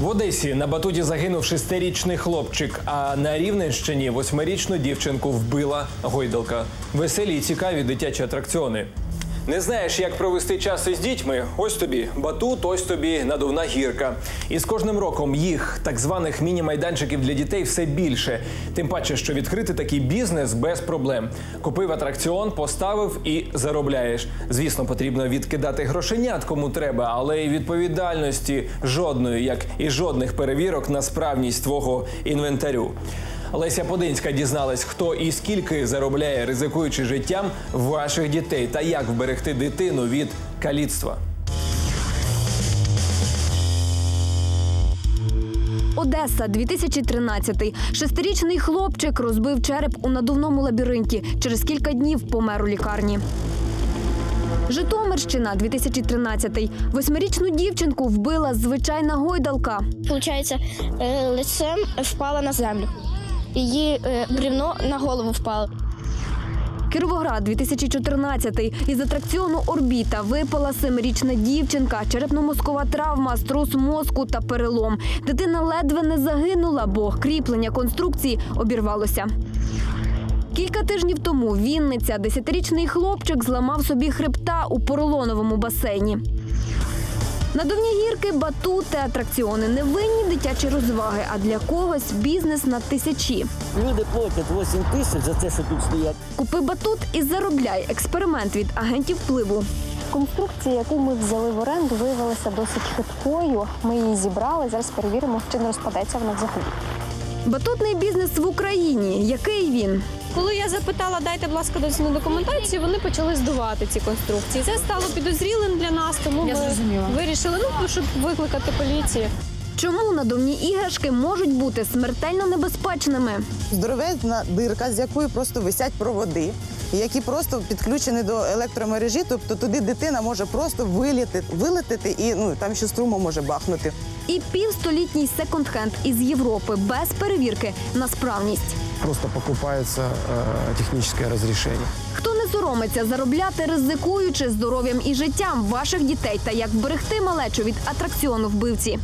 В Одесі на батуті загинув шестирічний хлопчик, а на Рівненщині восьмирічну дівчинку вбила гойдалка. Веселі й цікаві дитячі атракціони. Не знаєш, як провести час із дітьми? Ось тобі батут, ось тобі надувна гірка. І з кожним роком їх так званих міні-майданчиків для дітей все більше. Тим паче, що відкрити такий бізнес без проблем. Купив атракціон, поставив і заробляєш. Звісно, потрібно відкидати грошенят, кому треба, але й відповідальності жодної, як і жодних перевірок на справність твого інвентарю. Леся Подинська дізналась, хто і скільки заробляє, ризикуючи життям ваших дітей, та як вберегти дитину від каліцтва. Одеса, 2013. Шестирічний хлопчик розбив череп у надувному лабіринті. Через кілька днів помер у лікарні. Житомирщина, 2013. Восьмирічну дівчинку вбила звичайна гойдалка. Получається, е, лицем впала на землю. Її е, бревно на голову впало. Кіровоград, 2014. Із атракціону Орбіта випала семирічна дівчинка, черепно-мозкова травма, струс мозку та перелом. Дитина ледве не загинула, бо кріплення конструкції обірвалося. Кілька тижнів тому Вінниця, десятирічний хлопчик зламав собі хребта у поролоновому басейні. Надувні гірки, батути, атракціони невинні дитячі розваги, а для когось бізнес на тисячі. Люди платять 8 тисяч за те, що тут стоять. Купи батут і заробляй. Експеримент від агентів впливу. Конструкція, яку ми взяли в оренду, виявилася досить хиткою. Ми її зібрали. Зараз перевіримо, чи не розпадеться вона взагалі. Батутний бізнес в Україні. Який він? Коли я запитала, дайте, будь ласка, дозвільну документацію, вони почали здувати ці конструкції. Це стало підозрілим для нас, тому ми вирішили, ну щоб викликати поліцію. Чому надувні іграшки можуть бути смертельно небезпечними? здоровезна дирка, з якої просто висять проводи, які просто підключені до електромережі. Тобто туди дитина може просто вилітити, вилетити і ну там ще струмом може бахнути. І півстолітній секонд-хенд із Європи без перевірки на справність. Просто покупается э, техническое разрешение. Хто не соромиться заробляти, ризикуючи здоров'ям і життям ваших дітей та як вберегти малечу від атракціону вбивці?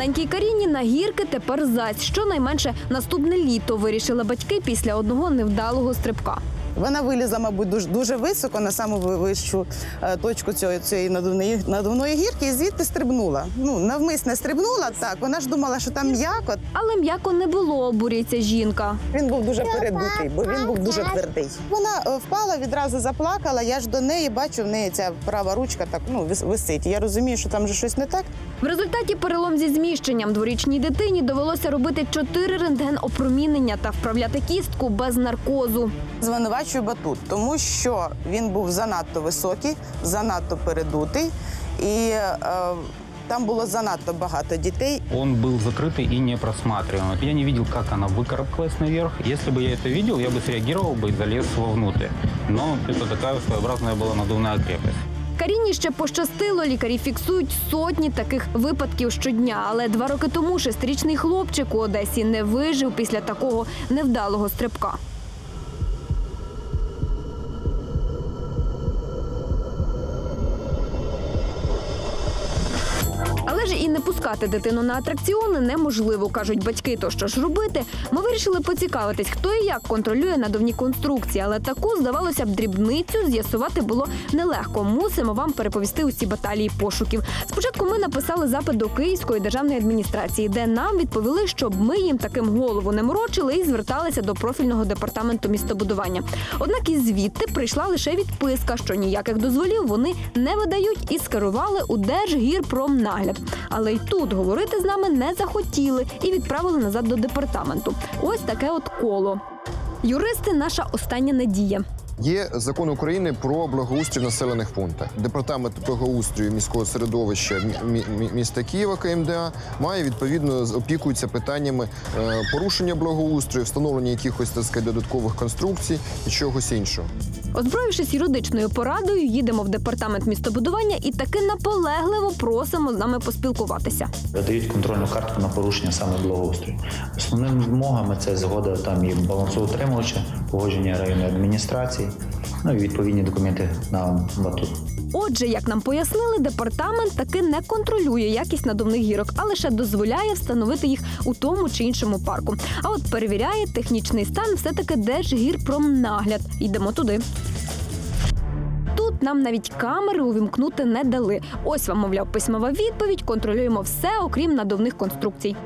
Маленькій Каріні на гірки тепер зась. Щонайменше наступне літо вирішили батьки після одного невдалого стрибка. Вона вилізла, мабуть, дуже, дуже високо на саму вищу е, точку цієї, цієї надувної, надувної гірки і звідти стрибнула. Ну, навмисне стрибнула так. Вона ж думала, що там м'яко. Але м'яко не було, обурюється жінка. Він був дуже передутий, бо він був дуже твердий. Вона е, впала, відразу заплакала. Я ж до неї бачу, в неї ця права ручка так ну висить. Я розумію, що там вже щось не так. В результаті перелом зі зміщенням дворічній дитині довелося робити чотири рентген-опромінення та вправляти кістку без наркозу Звинувачую батут, тому що він був занадто високий, занадто передутий, і е, там було занадто багато дітей. Он был закрытый и не просматриваем. Я не видел, как она выкарабкалась наверх. Если бы я это видел, я бы среагировал бы и залез вовнутрь. Но это такая своеобразная была надувная крепость. Каріні ще пощастило. Лікарі фіксують сотні таких випадків щодня. Але два роки тому шестирічний хлопчик у Одесі не вижив після такого невдалого стрибка. Пускати дитину на атракціони неможливо, кажуть батьки. То що ж робити? Ми вирішили поцікавитись, хто і як контролює надувні конструкції, але таку, здавалося б, дрібницю з'ясувати було нелегко. Мусимо вам переповісти усі баталії пошуків. Спочатку ми написали запит до Київської державної адміністрації, де нам відповіли, щоб ми їм таким голову не морочили і зверталися до профільного департаменту містобудування. Однак і звідти прийшла лише відписка, що ніяких дозволів вони не видають і скерували у Держгірпромнагляд. Але й тут говорити з нами не захотіли і відправили назад до департаменту. Ось таке от коло. Юристи наша остання надія. Є закон України про благоустрій в населених пунктах. Департамент благоустрою міського середовища мі- мі- міста Києва КМДА має відповідно з- опікується питаннями е, порушення благоустрою, встановлення якихось так сказати, додаткових конструкцій і чогось іншого. Озброївшись юридичною порадою, їдемо в департамент містобудування і таки наполегливо просимо з нами поспілкуватися. Видають контрольну картку на порушення саме благоустрою. Основними вимогами це згода там і балансоутримувача, погодження районної адміністрації, ну і відповідні документи на батут. Отже, як нам пояснили, департамент таки не контролює якість надувних гірок, а лише дозволяє встановити їх у тому чи іншому парку. А от перевіряє технічний стан все-таки Держгірпромнагляд. Йдемо туди. Тут нам навіть камери увімкнути не дали. Ось вам, мовляв, письмова відповідь. Контролюємо все, окрім надувних конструкцій.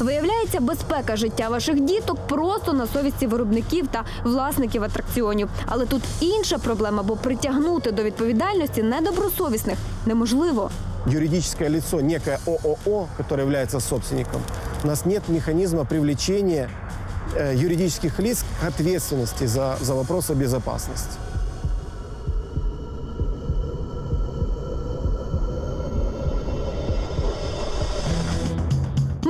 Виявляється, безпека життя ваших діток просто на совісті виробників та власників атракціонів. Але тут інша проблема, бо притягнути до відповідальності недобросовісних неможливо. Юридическое лицо, некое ООО, которое является собственником, у нас нет механизма привлечения э, юридических лиц к ответственности за, за вопросы безопасности.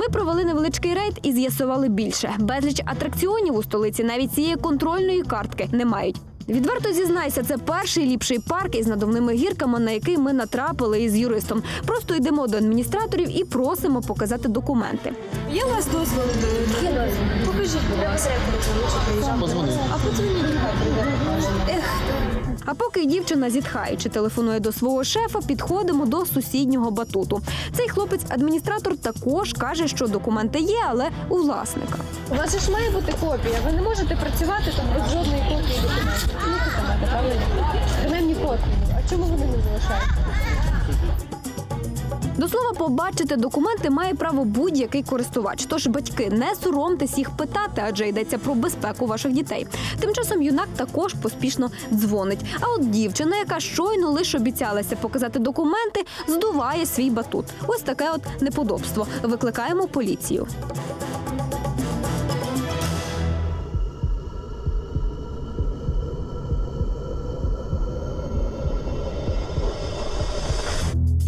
Ми провели невеличкий рейд і з'ясували більше. Безліч атракціонів у столиці навіть цієї контрольної картки не мають. Відверто зізнайся, це перший ліпший парк із надувними гірками, на який ми натрапили із юристом. Просто йдемо до адміністраторів і просимо показати документи. Є у вас дозволи до Є дозвіл. Покажіть, будь ласка. А подзвоніть. Ех, А поки дівчина зітхаючи телефонує до свого шефа, підходимо до сусіднього батуту. Цей хлопець-адміністратор також каже, що документи є, але у власника. у вас ж має бути копія. Ви не можете працювати тут без жодної копії документів. Ну, правильно? Принаймні копію. А чому вони не залишають? До слова, побачити документи має право будь-який користувач. Тож батьки, не соромтесь їх питати, адже йдеться про безпеку ваших дітей. Тим часом юнак також поспішно дзвонить. А от дівчина, яка щойно лише обіцялася показати документи, здуває свій батут. Ось таке от неподобство. Викликаємо поліцію.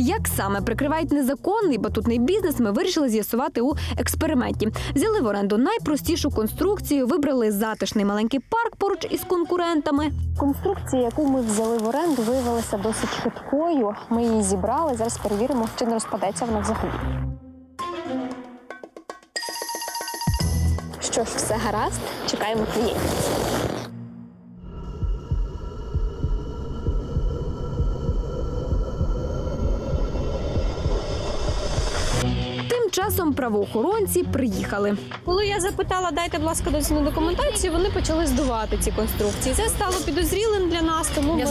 Як саме прикривають незаконний батутний бізнес, ми вирішили з'ясувати у експерименті. Взяли в оренду найпростішу конструкцію, вибрали затишний маленький парк поруч із конкурентами. Конструкція, яку ми взяли в оренду, виявилася досить хиткою. Ми її зібрали. Зараз перевіримо, чи не розпадеться вона взагалі. Що ж, все гаразд. Чекаємо клієнтів. Часом правоохоронці приїхали. Коли я запитала, дайте, будь ласка, дозвільну документацію, вони почали здувати ці конструкції. Це стало підозрілим для нас, тому ми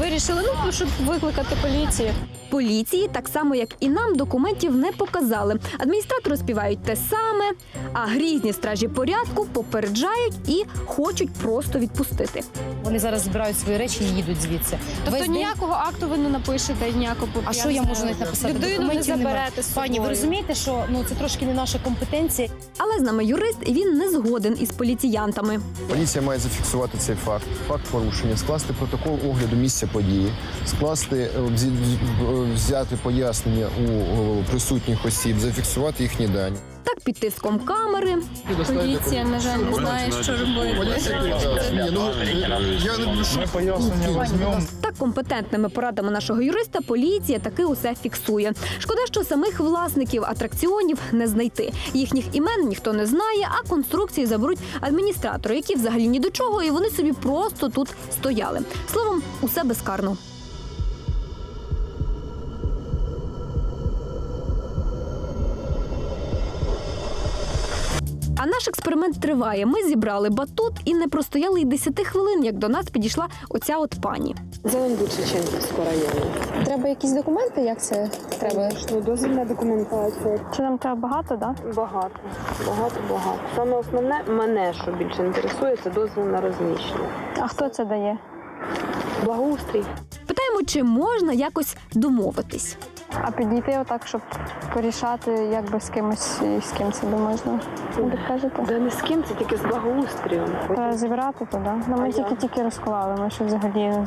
вирішили, ну, щоб викликати поліцію. Поліції, так само як і нам, документів не показали. Адміністратори співають те саме, а грізні стражі порядку попереджають і хочуть просто відпустити. Вони зараз збирають свої речі і їдуть звідси. Тобто Весь день- ніякого акту ви не напишете, ніякого А що я можу навіть написати? Людину не заберете з Пані, ви розумієте, що ну це трошки не наша компетенція. Але з нами юрист, і він не згоден із поліціянтами. Поліція має зафіксувати цей факт, факт порушення, скласти протокол огляду місця події, скласти е, взяти пояснення у присутніх осіб, зафіксувати їхні дані. Так під тиском камери Поліція, на жаль, не знає, що робити. Так компетентними порадами нашого юриста поліція таки усе фіксує. Шкода, що самих власників атракціонів не знайти. Їхніх імен ніхто не знає, а конструкції заберуть адміністратори, які взагалі ні до чого, і вони собі просто тут стояли. Словом, усе безкарно. А наш експеримент триває. Ми зібрали батут і не простояли й 10 хвилин, як до нас підійшла оця от пані. Зелендучичинського району. Треба якісь документи? Як це треба? Дозвільна документація. Чи нам треба багато, да? Багато, багато, багато. Саме основне мене, що більше інтересує, це дозвіл на розміщення. А хто це дає? Благоустрій. Питаємо, чи можна якось домовитись. А підійти отак, щоб порішати, як би з кимось і з ким це би можна. Так кажете? Да не з ким, це тільки з благоустрієм. Треба зібрати туди. Ну, ми тільки тільки розклали, ми ще взагалі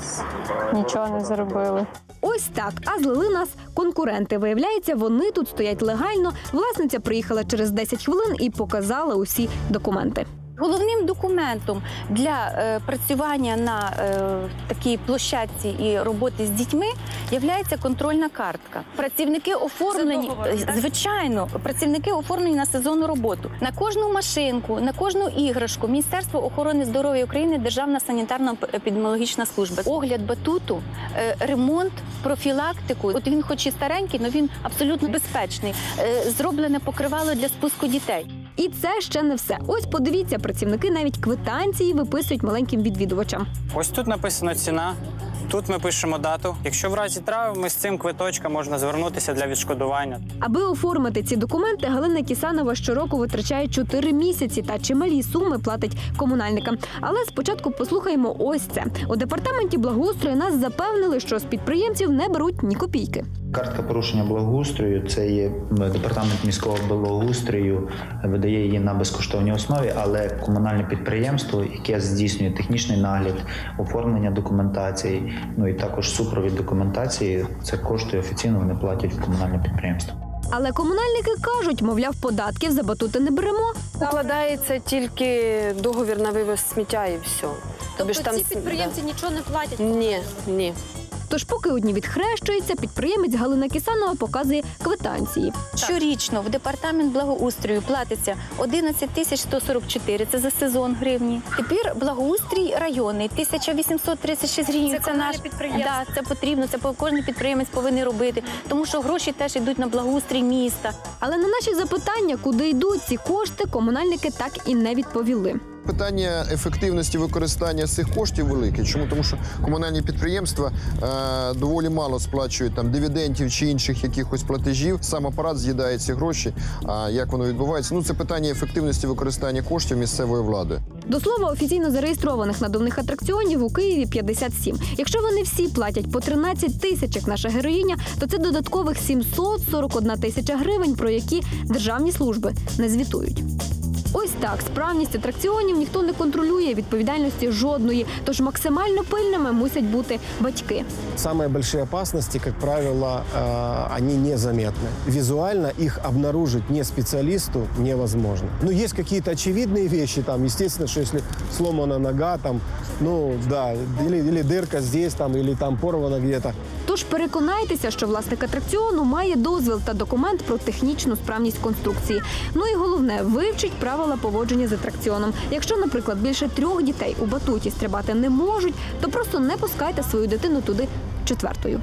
нічого не зробили. Ось так. А злили нас конкуренти. Виявляється, вони тут стоять легально. Власниця приїхала через 10 хвилин і показала усі документи. Головним документом для е, працювання на е, такій площадці і роботи з дітьми є контрольна картка. Працівники оформлені е, звичайно, працівники оформлені на сезонну роботу. На кожну машинку, на кожну іграшку Міністерство охорони здоров'я України, Державна санітарно-епідеміологічна служба, огляд батуту, е, ремонт, профілактику. От він, хоч і старенький, але він абсолютно безпечний. Е, Зроблене покривало для спуску дітей. І це ще не все. Ось подивіться, працівники навіть квитанції виписують маленьким відвідувачам. Ось тут написано ціна. Тут ми пишемо дату. Якщо в разі травми з цим квиточком можна звернутися для відшкодування. Аби оформити ці документи, Галина Кісанова щороку витрачає 4 місяці та чималі суми платить комунальникам. Але спочатку послухаємо ось це. У департаменті благоустрою нас запевнили, що з підприємців не беруть ні копійки. Картка порушення благоустрою це є департамент міського благоустрою, видає її на безкоштовній основі, але комунальне підприємство, яке здійснює технічний нагляд, оформлення документації, ну і також супровід документації, це коштує офіційно. Вони платять в комунальне підприємство. Але комунальники кажуть, мовляв, податків за батути не беремо. Укладається тільки договір на вивез сміття і все. Тобі ж там ці підприємці нічого не платять. Ні, ні. Тож, поки одні відхрещуються, підприємець Галина Кісанова показує квитанції. Щорічно в департамент благоустрою платиться 11 тисяч 144, це за сезон гривні. Тепер благоустрій районний 1836 гривень. Це Це, наш. Да, це потрібно. Це кожен підприємець повинен робити, тому що гроші теж йдуть на благоустрій міста. Але на наші запитання, куди йдуть ці кошти, комунальники так і не відповіли. Питання ефективності використання цих коштів велике. Чому? Тому що комунальні підприємства е, доволі мало сплачують там дивідендів чи інших якихось платежів. Сам апарат з'їдає ці гроші. А як воно відбувається? Ну це питання ефективності використання коштів місцевої влади. До слова, офіційно зареєстрованих надувних атракціонів у Києві 57. Якщо вони всі платять по 13 тисяч, як наша героїня, то це додаткових 741 тисяча гривень, про які державні служби не звітують. Ось так справність атракціонів ніхто не контролює, відповідальності жодної. Тож максимально пильними мусять бути батьки. Самые большие опасности, как правило, э, они незаметны. Визуально их обнаружить не специалисту невозможно. Ну, есть какие-то очевидные вещи, там, естественно, что если сломана нога, там, ну, да, или, или дырка здесь, там, или там порвана где-то. Тож переконайтеся, що власник атракціону має дозвіл та документ про технічну справність конструкції. Ну і головне, вивчіть правила поводження з атракціоном. Якщо, наприклад, більше трьох дітей у батуті стрибати не можуть, то просто не пускайте свою дитину туди четвертою.